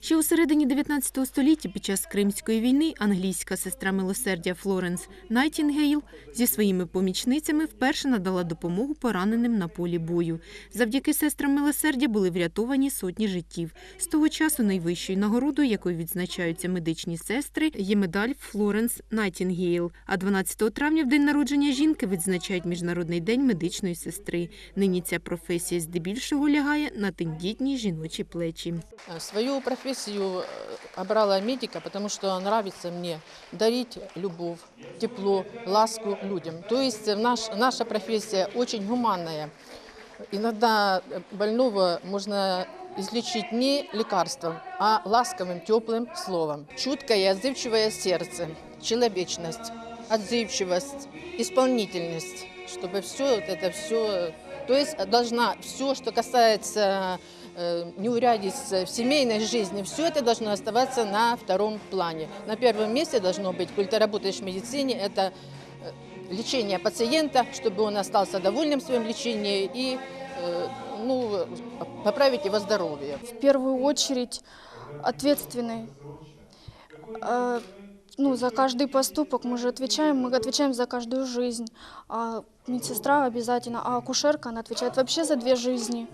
Ще у середині 19 століття під час Кримської війни англійська сестра милосердя Флоренс Найтінгейл зі своїми помічницями вперше надала допомогу пораненим на полі бою. Завдяки сестрам милосердя були врятовані сотні життів. З того часу найвищою нагородою, якою відзначаються медичні сестри, є медаль Флоренс Найтінгейл. А 12 травня, в день народження жінки, відзначають Міжнародний день медичної сестри. Нині ця професія здебільшого лягає на тендітні жіночі плечі. Э, Свою профессию э, обрала медика, потому что нравится мне дарить любовь, тепло, ласку людям. То есть э, наш, наша профессия очень гуманная. Иногда э, больного можно излечить не лекарством, а ласковым, теплым словом. Чуткое, отзывчивое сердце, человечность, отзывчивость, исполнительность, чтобы все это все, то есть должна все, что касается неурядиц в семейной жизни, все это должно оставаться на втором плане. На первом месте должно быть, коль ты в медицине, это э, лечение пациента, чтобы он остался довольным в своем лечении и э, ну, поправить его здоровье. в первую очередь ответственный. Э, Ну, за каждый поступок мы же отвечаем, мы отвечаем за каждую жизнь. А медсестра обязательно, а акушерка, она отвечает вообще за две жизни.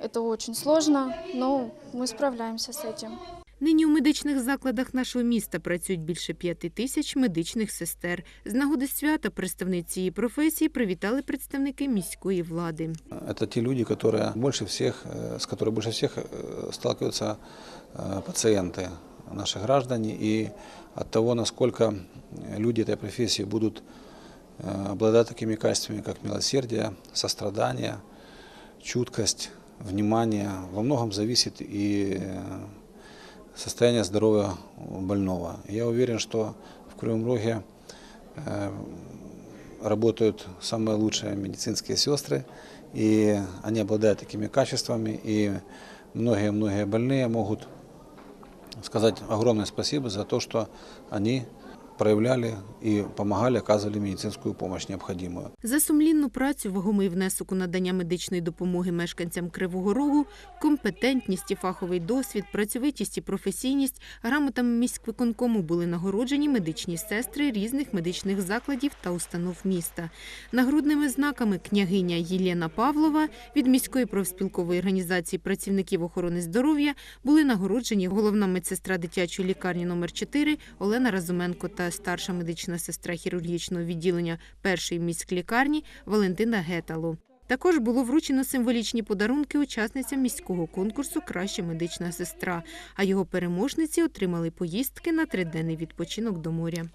Это очень сложно, но мы справляемся с этим. Нині у медичних закладах нашого міста працюють більше п'яти тисяч медичних сестер. З нагоди свята представниці цієї професії привітали представники міської влади. Это те люди, которые больше всех, э, с которыми больше всех э, сталкиваются э, пациенты, наши граждане. И от того, насколько люди этой профессии будут э, обладать такими качествами, как милосердие, сострадание, чуткость, внимание, во многом зависит и э, состояние здоровья больного. Я уверен, что в Кривом Роге э, работают самые лучшие медицинские сестры, и они обладают такими качествами, и многие-многие больные могут сказать огромное спасибо за то, что они проявляли и помогали, оказывали медицинскую помощь необходимую. За сумлінну працю, вагомий внесок у надання медичної допомоги мешканцям Кривого Рогу, компетентність і фаховий досвід, працьовитість і професійність грамотами міськвиконкому були нагороджені медичні сестри різних медичних закладів та установ міста. Нагрудними знаками княгиня Єлена Павлова від міської профспілкової організації працівників охорони здоров'я були нагороджені головна медсестра дитячої лікарні номер 4 Олена Разуменко та старша медична сестра хірургічного відділення першої міськлікарні Валентина Гетало. Також було вручено символічні подарунки учасницям міського конкурсу Краща медична сестра, а його переможниці отримали поїздки на триденний відпочинок до моря.